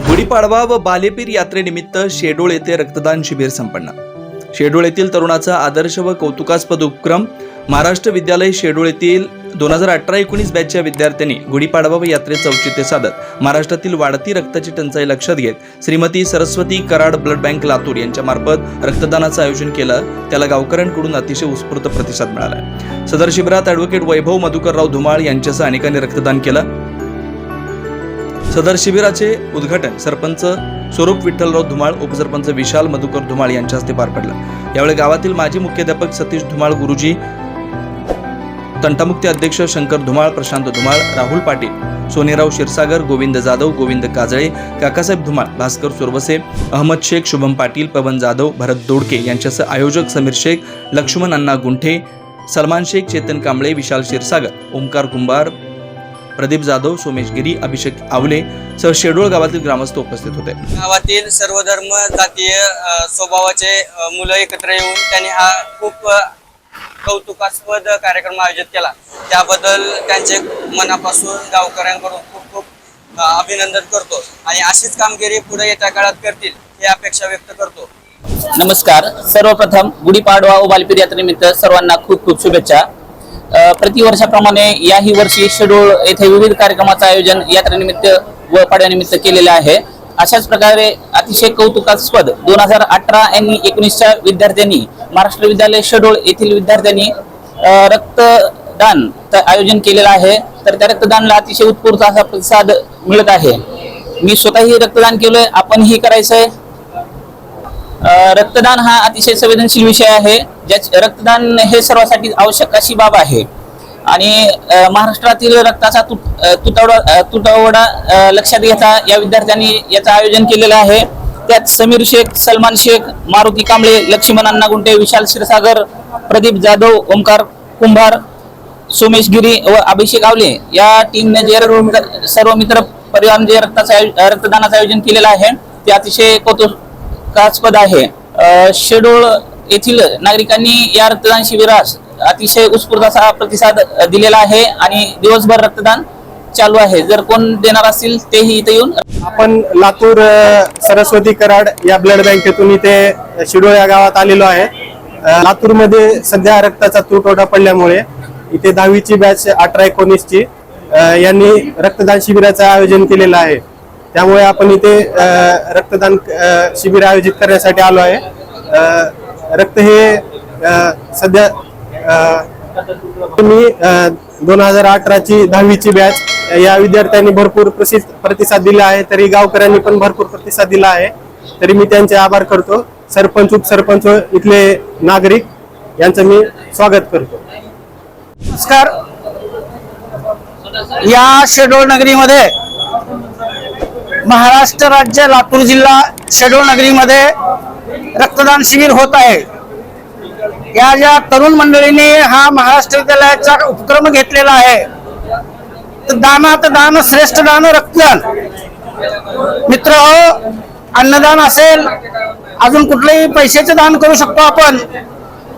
गुढीपाडवा व बालेपीर यात्रेनिमित्त शेडोळ येथे रक्तदान शिबिर संपन्न. शेडोळ येथील तरुणाचा आदर्श व कौतुकास्पद उपक्रम महाराष्ट्र विद्यालय शेडोळ येथील दोन हजार अठरा एकोणीस बॅचच्या विद्यार्थ्यांनी गुढीपाडवा व यात्रेचं औचित्य साधत महाराष्ट्रातील वाढती रक्ताची टंचाई लक्षात घेत श्रीमती सरस्वती कराड ब्लड बँक लातूर यांच्या मार्फत रक्तदानाचं आयोजन केलं. त्याला गावकऱ्यांकडून अतिशय उत्स्फूर्त प्रतिसाद मिळाला. सदर शिबिरात ॲडव्होकेट वैभव मधुकरराव धुमाळ यांच्यासह अनेकांनी रक्तदान केलं. सदर शिबिराचे उद्घाटन सरपंच स्वरूप विठ्ठलराव धुमाळ उपसरपंच विशाल मधुकर धुमाळ यांच्या हस्ते पार पडलं. यावेळी गावातील माजी मुख्याध्यापक सतीश धुमाळ गुरुजी तंटामुक्ती अध्यक्ष शंकर धुमाळ प्रशांत धुमाळ राहुल पाटील सोनेराव क्षीरसागर गोविंद जाधव गोविंद काजळे काकासाहेब धुमाळ भास्कर सुरवसे अहमद शेख शुभम पाटील पवन जाधव भरत दोडके यांच्यासह आयोजक समीर शेख लक्ष्मण अण्णा गुंठे सलमान शेख चेतन कांबळे विशाल क्षीरसागर ओंकार कुंभार प्रदीप जाधव सोमेश गिरी अभिषेक आवले सह शेडोळ गावातील ग्रामस्थ उपस्थित होते. गावातील सर्व धर्म जातीय स्वभावाचे मुलं एकत्र येऊन त्यांनी हा खूप कौतुकास्पद कार्यक्रम आयोजित केला. त्याबद्दल त्यांचे मनापासून गावकऱ्यांकडून खूप खूप अभिनंदन करतो आणि अशीच कामगिरी पुढे येत्या काळात करतील ही अपेक्षा व्यक्त करतो. नमस्कार. सर्वप्रथम गुढीपाडवा व बालपीर यात्रेनिमित्त सर्वांना खूप खूप शुभेच्छा. प्रतिवर्षाप्रमाणे याही वर्षी शेड्यूल येथे विविध कार्यक्रमाचं आयोजन यात्रेनिमित्त व पाड्यानिमित्त केलेले आहे. अशाच प्रकारे अतिशय कौतुकास्पद दोन हजार अठरा आणि एकोणीसच्या विद्यार्थ्यांनी महाराष्ट्र विद्यालय शेड्यूल येथील विद्यार्थ्यांनी रक्तदान आयोजन केलेलं आहे. तर त्या रक्तदानला अतिशय उत्स्फूर्त असा प्रतिसाद मिळत आहे. मी स्वतःही रक्तदान केलोय आपणही करायचंय. रक्तदान हा अतिशय संवेदनशील विषय आहे. ज्या रक्तदान हे सर्वांसाठी आवश्यक अशी बाब आहे. आणि महाराष्ट्रातील रक्ताचा तुट तुटवडा तुटवडा लक्षात घेता या विद्यार्थ्यांनी याचं आयोजन केलेलं आहे. त्यात समीर शेख सलमान शेख मारुती कांबळे लक्ष्मण अण्णा गुंटे विशाल क्षीरसागर प्रदीप जाधव ओमकार कुंभार सोमेश गिरी व अभिषेक आवले या टीमने जे सर्व मित्र परिवाराने जे रक्ताचं रक्तदानाचं आयोजन केलेलं आहे ते अतिशय कौतुकास्पद आहे. शेड्यूल येथील नागरिकांनी या रक्तदान शिबिरास अतिशय उत्स्फूर्त असा प्रतिसाद दिलेला आहे आणि दिवसभर रक्तदान चालू आहे. जर कोण देणार असतील तेही इथे येऊन आपण लातूर सरस्वती कराड या ब्लड बँकेतून इथे शिडोळ या गावात आलेलो आहे. लातूरमध्ये सध्या रक्ताचा तुटवडा पडल्यामुळे इथे दहावीची बॅच अठरा एकोणीसची यांनी रक्तदान शिबिराचं आयोजन केलेलं आहे. त्यामुळे आपण इथे रक्तदान शिबिर आयोजित करण्यासाठी आलो आहे. रक्त हे सध्या मी दोन हजार अठराची दहावीची बॅच या विद्यार्थ्यांनी भरपूर प्रसिद्ध प्रतिसाद दिला आहे तरी गावकऱ्यांनी पण भरपूर प्रतिसाद दिला आहे तरी मी त्यांचे आभार करतो. सरपंच उपसरपंच इथले नागरिक यांचं मी स्वागत करतो. नमस्कार. या शेडोळ नगरीमध्ये महाराष्ट्र राज्य लातूर जिल्हा शेडोळ नगरीमध्ये रक्तदान शिबिर होत आहे. या ज्या तरुण मंडळीने हा महाराष्ट्र विद्यालयाचा उपक्रम घेतलेला आहे तर दानात दान श्रेष्ठ दान रक्तदान. मित्र हो अन्नदान असेल अजून कुठलंही पैशाचे दान करू शकतो आपण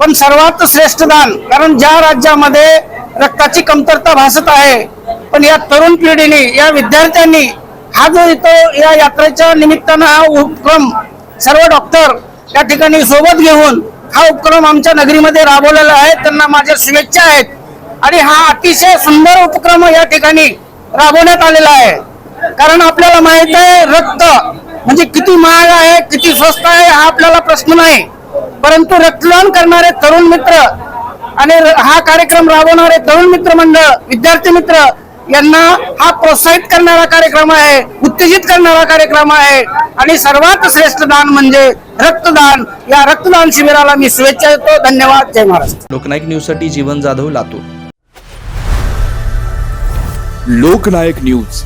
पण सर्वात श्रेष्ठ दान कारण ज्या राज्यामध्ये रक्ताची कमतरता भासत आहे पण या तरुण पिढीने या विद्यार्थ्यांनी हा जो इथं या यात्रेच्या निमित्तानं हा उपक्रम सर्व डॉक्टर त्या ठिकाणी सोबत घेऊन हा उपक्रम आमच्या नगरीमध्ये राबवलेला आहे. त्यांना माझ्या शुभेच्छा आहेत. आणि हा अतिशय सुंदर उपक्रम या ठिकाणी राबवण्यात आलेला आहे. कारण आपल्याला माहीत आहे रक्त म्हणजे किती महाग आहे किती स्वस्त आहे हा आपल्याला प्रश्न नाही. परंतु रक्तदान करणारे तरुण मित्र आणि हा कार्यक्रम राबवणारे तरुण मित्र मंडळ विद्यार्थी मित्र यांना हा प्रोत्साहित करणारा कार्यक्रम आहे उत्तेजित करणारा कार्यक्रम आहे. आणि सर्वात श्रेष्ठ दान म्हणजे रक्तदान. या रक्तदान शिबिराला मी शुभेच्छा देतो. धन्यवाद. जय महाराष्ट्र. लोकनायक न्यूजसाठी जीवन जाधव लातूर. लोकनायक न्यूज.